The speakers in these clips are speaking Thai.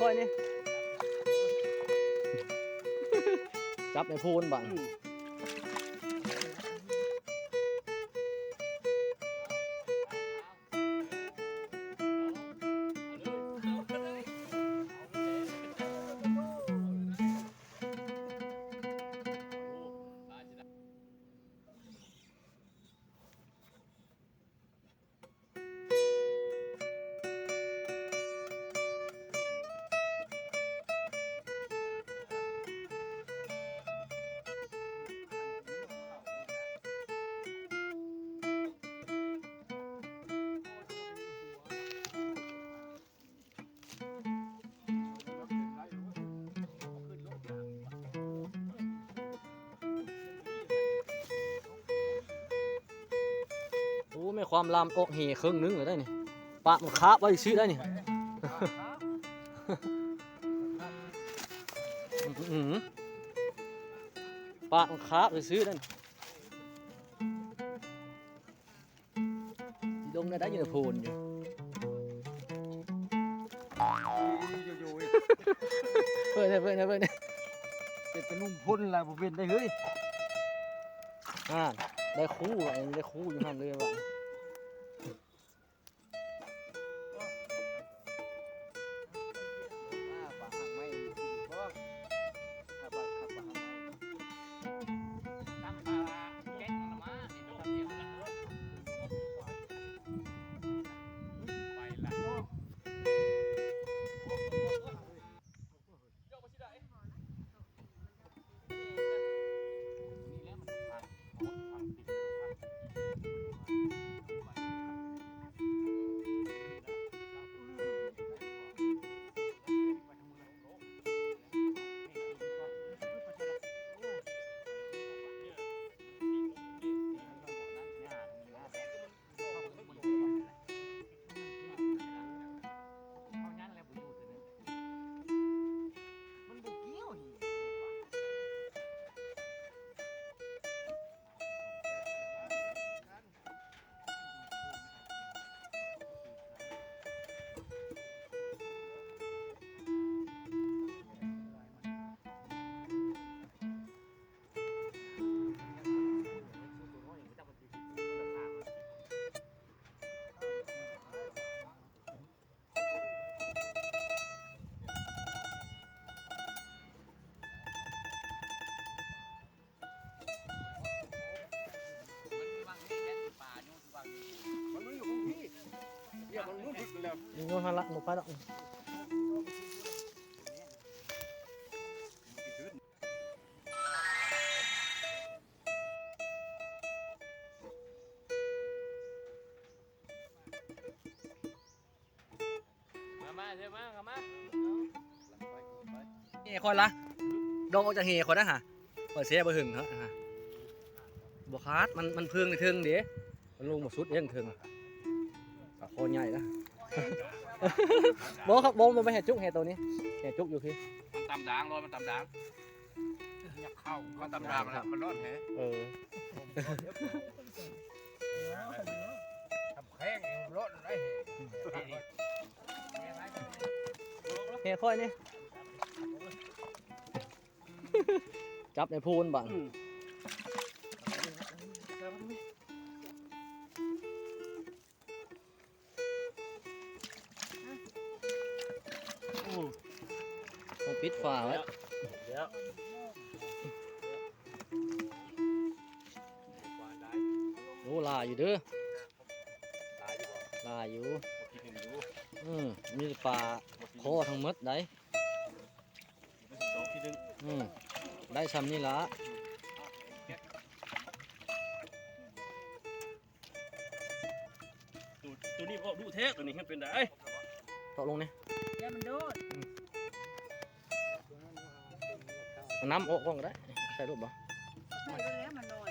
ค่อยนี่ จับในพูนบัง ไม่ความลามอกเฮครึ่งนึงเลยได้นี่ปะมันคาบไว้ซื้อได้นี่อื้อหือปะมันคาบไว้ซื้อได้นี่ลงได้ได้อยู่ในโพนอยู่เพื่อนเพื่อนเพื่อนเป็นตะลุ่มพ่นอะไรผมเป็นได้เฮ้ยอ่าได้คู่ไอ้นี่ได้คู่อยู่หันเลยว่ะามาเฮคอยละดองออกจากเฮคอยนะฮะคอยเสียบ่หึงฮะฮะบ่คาดมันมันเพึงในเทึงเด้มันลงมาสุดเองเทึงปลาโคนใหญ่นะ บ่ครับบ่บ่ไปเห็ดจุกเห็ดตัวนี้เห็ดจุกอยู่พี่มันตำด่างรอยมันตำด่างอยากเข้ามันตำด่างมันมันรอดแฮะเออทำแข้งรอดได้เฮค่อยนี่จับในพูนบังต้อง ปิดฝาไว้เดี๋ยวโอ้ลาอยู่เด้อตายดีกว่าลาอยู่คิดเห็นอยู่อืมมีปลาโคทั้งหมดได้สองทีนึงอืมได้ซ้ำนี่ละตัวตัวนี้ก็ดูเทปตัวนี้เป็นได้ตกลงนี่อย่ามันโด น้ำโอ้ก้องก็ได้ใส่รูปบ่ใช่ก็แล้วมันน้อย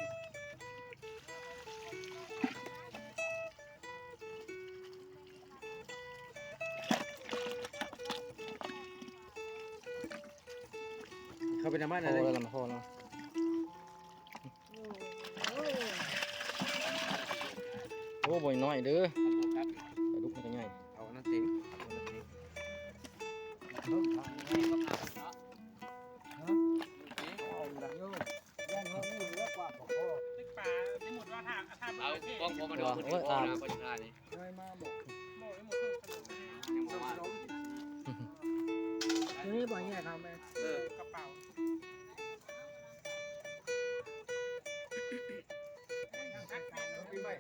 เข้าไปในบ้านพอะไรอแล้วล่ะพอแล้วโอ้โอ้บ่อยน้อยเด้อ เบอร์กล้องผมมาดูคนที่พ่อนะคนที่ท่านี่เคยมาบอกบอกให้หมดเพิ่มขนมยังบอกว่าทีนี้บ่แย่ทำไปเออกระเป๋าปีใหม่